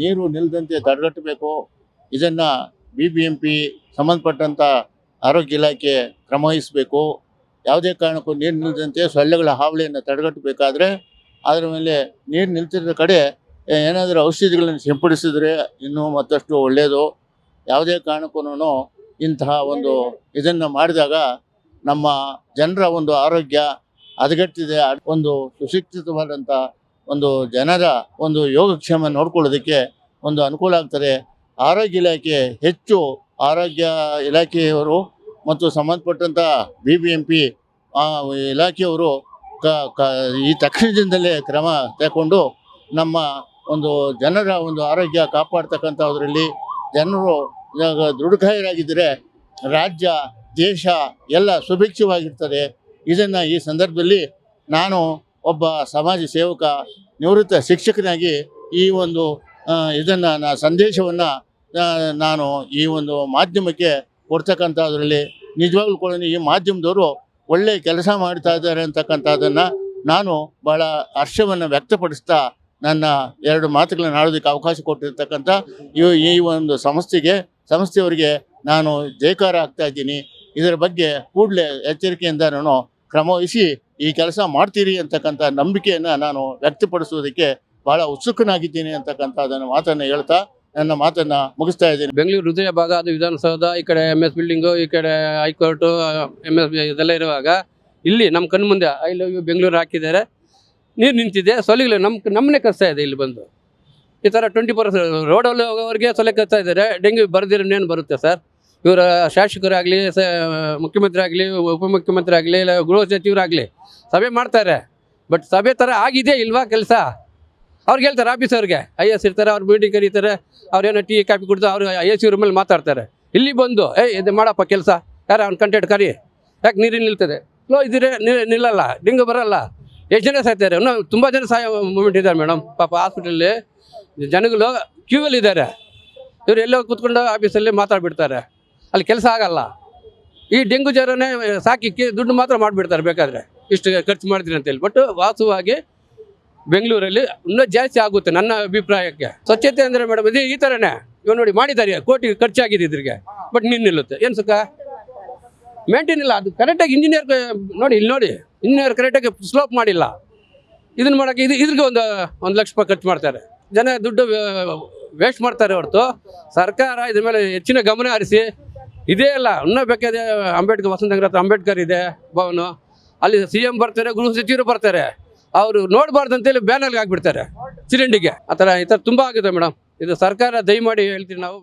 ನೀರು ನಿಲ್ಲದಂತೆ ತಡೆಗಟ್ಟಬೇಕು. ಇದನ್ನು ಬಿ ಬಿ ಎಂ ಪಿ ಸಂಬಂಧಪಟ್ಟಂಥ ಆರೋಗ್ಯ ಇಲಾಖೆ ಕ್ರಮ ವಹಿಸಬೇಕು. ಯಾವುದೇ ಕಾರಣಕ್ಕೂ ನೀರು ನಿಲ್ಲದಂತೆ ಸೊಳ್ಳೆಗಳ ಹಾವಳಿಯನ್ನು ತಡೆಗಟ್ಟಬೇಕಾದ್ರೆ ಅದರ ಮೇಲೆ ನೀರು ನಿಲ್ತಿರೋ ಕಡೆ ಏನಾದರೂ ಔಷಧಿಗಳನ್ನು ಸಿಂಪಡಿಸಿದ್ರೆ ಇನ್ನೂ ಮತ್ತಷ್ಟು ಒಳ್ಳೆಯದು. ಯಾವುದೇ ಕಾರಣಕ್ಕೂ ಇಂತಹ ಒಂದು ಇದನ್ನು ಮಾಡಿದಾಗ ನಮ್ಮ ಜನರ ಒಂದು ಆರೋಗ್ಯ ಹದಗೆಟ್ಟಿದೆ. ಒಂದು ಸುಶಿಕ್ಷಿತವಾದಂಥ ಒಂದು ಜನರ ಒಂದು ಯೋಗಕ್ಷೇಮ ನೋಡ್ಕೊಳ್ಳೋದಕ್ಕೆ ಒಂದು ಅನುಕೂಲ ಆಗ್ತದೆ. ಆರೋಗ್ಯ ಇಲಾಖೆ ಹೆಚ್ಚು ಆರೋಗ್ಯ ಇಲಾಖೆಯವರು ಮತ್ತು ಸಂಬಂಧಪಟ್ಟಂಥ ಬಿ ಬಿ ಎಂ ಪಿ ಇಲಾಖೆಯವರು ಕ ಕ, ಈ ತಕ್ಷಣದಿಂದಲೇ ಕ್ರಮ ತಗೊಂಡು ನಮ್ಮ ಒಂದು ಜನರ ಒಂದು ಆರೋಗ್ಯ ಕಾಪಾಡ್ತಕ್ಕಂಥದ್ರಲ್ಲಿ ಜನರು ದೃಢಕಾಯರಾಗಿದ್ದರೆ ರಾಜ್ಯ, ದೇಶ ಎಲ್ಲ ಸುಭಿಕ್ಷವಾಗಿರ್ತದೆ. ಇದನ್ನು ಈ ಸಂದರ್ಭದಲ್ಲಿ ನಾನು ಒಬ್ಬ ಸಮಾಜ ಸೇವಕ ನಿವೃತ್ತ ಶಿಕ್ಷಕನಾಗಿ ಈ ಒಂದು ಇದನ್ನು ನಾ, ಸಂದೇಶವನ್ನು ನಾನು ಈ ಒಂದು ಮಾಧ್ಯಮಕ್ಕೆ ಕೊಡ್ತಕ್ಕಂಥದ್ರಲ್ಲಿ ನಿಜವಾಗ್ಲೂ ಕೂಡ ಈ ಮಾಧ್ಯಮದವರು ಒಳ್ಳೆಯ ಕೆಲಸ ಮಾಡ್ತಾ ಇದ್ದಾರೆ ಅಂತಕ್ಕಂಥದ್ದನ್ನು ನಾನು ಭಾಳ ಹರ್ಷವನ್ನು ವ್ಯಕ್ತಪಡಿಸ್ತಾ ನನ್ನ ಎರಡು ಮಾತುಗಳನ್ನು ಆಡೋದಕ್ಕೆ ಅವಕಾಶ ಕೊಟ್ಟಿರ್ತಕ್ಕಂಥ ಈ ಈ ಒಂದು ಸಂಸ್ಥೆಗೆ, ಸಂಸ್ಥೆಯವರಿಗೆ ನಾನು ಜಯಕಾರ ಆಗ್ತಾ ಇದ್ದೀನಿ. ಇದರ ಬಗ್ಗೆ ಕೂಡಲೇ ಎಚ್ಚರಿಕೆಯಿಂದ ನಾನು ಕ್ರಮ ವಹಿಸಿ ಈ ಕೆಲಸ ಮಾಡ್ತೀರಿ ಅಂತಕ್ಕಂಥ ನಂಬಿಕೆಯನ್ನು ನಾನು ವ್ಯಕ್ತಪಡಿಸೋದಕ್ಕೆ ಬಹಳ ಉತ್ಸುಕನಾಗಿದ್ದೀನಿ ಅಂತಕ್ಕಂಥದ್ದನ್ನು ಮಾತನ್ನು ಹೇಳ್ತಾ ನನ್ನ ಮಾತನ್ನು ಮುಗಿಸ್ತಾ ಇದ್ದೀನಿ. ಬೆಂಗಳೂರು ಹೃದಯ ಭಾಗ, ಅದು ವಿಧಾನಸೌಧ, ಈ ಕಡೆ ಎಂ ಎಸ್ ಬಿಲ್ಡಿಂಗು ಈ ಕಡೆ ಹೈಕೋರ್ಟು ಎಂ ಎಸ್ ಇದೆಲ್ಲ ಇರುವಾಗ ಇಲ್ಲಿ ನಮ್ಮ ಕಣ್ಣು ಮುಂದೆ ಐ ಲವ್ ಯು ಬೆಂಗಳೂರು ಹಾಕಿದ್ದಾರೆ. ನೀರು ನಿಂತಿದೆ, ಸೊಲಿಗಳು ನಮ್ ನಮ್ಮನೆ ಕಸ್ತಾ ಇದೆ ಇಲ್ಲಿ ಬಂದು. ಈ ಥರ ಟ್ವೆಂಟಿ ಫೋರ್ ರೋಡಲ್ಲಿ ಹೋಗೋರಿಗೆ ಸೊಲೆ ಕಚ್ತಾ ಇದ್ದಾರೆ. ಡೆಂಗ್ಯೂ ಬರೆದಿರೋನೇನು ಬರುತ್ತೆ ಸರ್? ಇವರ ಶಾಸಕರಾಗಲಿ, ಸ ಮುಖ್ಯಮಂತ್ರಿ ಆಗಲಿ ಉಪಮುಖ್ಯಮಂತ್ರಿ ಆಗಲಿ ಇಲ್ಲ ಗೃಹ ಸಚಿವರಾಗಲಿ ಸಭೆ ಮಾಡ್ತಾರೆ. ಬಟ್ ಸಭೆ ಥರ ಆಗಿದೆ ಇಲ್ವಾ ಕೆಲಸ? ಅವ್ರಿಗೆ ಹೇಳ್ತಾರೆ ಆಫೀಸರ್ಗೆ ಐ ಎಸ್ ಇರ್ತಾರೆ, ಅವ್ರು ಮೀಟಿಂಗ್ ಕರೀತಾರೆ ಅವ್ರೇನೋ ಟೀ ಕಾಫಿ ಕುಡಿದು ಅವರು ಐ ಎಸ್ ಇವ್ರ ಮೇಲೆ ಮಾತಾಡ್ತಾರೆ. ಇಲ್ಲಿ ಬಂದು, ಏಯ್, ಇದು ಮಾಡಪ್ಪ ಕೆಲಸ. ಯಾರು ಅವ್ನು ಕಂಟೆಂಟ್ ಕರಿ. ಯಾಕೆ ನೀರು ನಿಲ್ತದೆ? ಲೋ, ಇದ್ರೆ ನಿಲ್ಲಲ್ಲ. ಡಿಂಗು ಬರಲ್ಲ. ಎಷ್ಟು ಜನ ಸಾಯ್ತಾರೆ? ಇನ್ನೂ ತುಂಬ ಜನ ಸಾಯೋ ಮೂಮೆಂಟ್ ಇದ್ದಾರೆ ಮೇಡಮ್ ಪಾಪ ಹಾಸ್ಪಿಟಲಲ್ಲಿ ಜನಗಳು ಕ್ಯೂವಲ್ಲಿ ಇದ್ದಾರೆ. ಇವ್ರು ಎಲ್ಲೋ ಕೂತ್ಕೊಂಡು ಆಫೀಸಲ್ಲಿ ಮಾತಾಡ್ಬಿಡ್ತಾರೆ. ಅಲ್ಲಿ ಕೆಲಸ ಆಗಲ್ಲ. ಈ ಡೆಂಗು ಜ್ವರನೇ ಸಾಕಿ ದುಡ್ಡು ಮಾತ್ರ ಮಾಡಿಬಿಡ್ತಾರೆ ಬೇಕಾದರೆ. ಇಷ್ಟು ಖರ್ಚು ಮಾಡಿದ್ರಿ ಅಂತೇಳಿ ಬಟ್ ವಾಸ್ತವವಾಗಿ ಬೆಂಗಳೂರಲ್ಲಿ ಇನ್ನೂ ಜಾಸ್ತಿ ಆಗುತ್ತೆ ನನ್ನ ಅಭಿಪ್ರಾಯಕ್ಕೆ. ಸ್ವಚ್ಛತೆ ಅಂದರೆ ಮೇಡಮ್ ಇದು ಈ ಥರನೇ ಇವ್ ನೋಡಿ ಮಾಡಿದ್ದಾರೆ, ಕೋಟಿ ಖರ್ಚಾಗಿದೆ ಇದ್ರಿಗೆ. ಬಟ್ ನೀರು ನಿಲ್ಲುತ್ತೆ. ಏನು ಸುಖ? ಮೇಂಟೈನ್ ಇಲ್ಲ. ಅದು ಕರೆಕ್ಟಾಗಿ ಇಂಜಿನಿಯರ್ ನೋಡಿ, ಇಲ್ಲಿ ನೋಡಿ. ಇಂಜಿನಿಯರ್ ಕರೆಕ್ಟಾಗಿ ಸ್ಲೋಪ್ ಮಾಡಿಲ್ಲ. ಇದನ್ನ ಮಾಡೋಕ್ಕೆ ಇದು ಇದ್ರಿಗೆ ಒಂದು ಒಂದು ಲಕ್ಷ ರೂಪಾಯಿ ಖರ್ಚು ಮಾಡ್ತಾರೆ. ಜನ ದುಡ್ಡು ವೇಸ್ಟ್ ಮಾಡ್ತಾರೆ ಹೊರತು. ಸರ್ಕಾರ ಇದ್ರ ಮೇಲೆ ಹೆಚ್ಚಿನ ಗಮನ ಹರಿಸಿ ಇದೇ ಅಲ್ಲ, ಇನ್ನೂ ಬೇಕಾದ್ರೆ ಅಂಬೇಡ್ಕರ್, ವಸಂತನಗರ ಹತ್ರ ಅಂಬೇಡ್ಕರ್ ಇದೆ, ಭವನ. ಅಲ್ಲಿ ಸಿ ಎಂ ಬರ್ತಾರೆ, ಗೃಹ ಸಚಿವರು ಬರ್ತಾರೆ. ಅವರು ನೋಡಬಾರ್ದು ಅಂತೇಳಿ ಬ್ಯಾನರ್ಗೆ ಹಾಕ್ಬಿಡ್ತಾರೆ. ಸಿಲಿಂಡಿಗೆ ಆ ಥರ ಈ ಥರ ತುಂಬ ಆಗಿದೆ ಮೇಡಮ್. ಇದು ಸರ್ಕಾರ ದಯಮಾಡಿ ಹೇಳ್ತೀವಿ ನಾವು.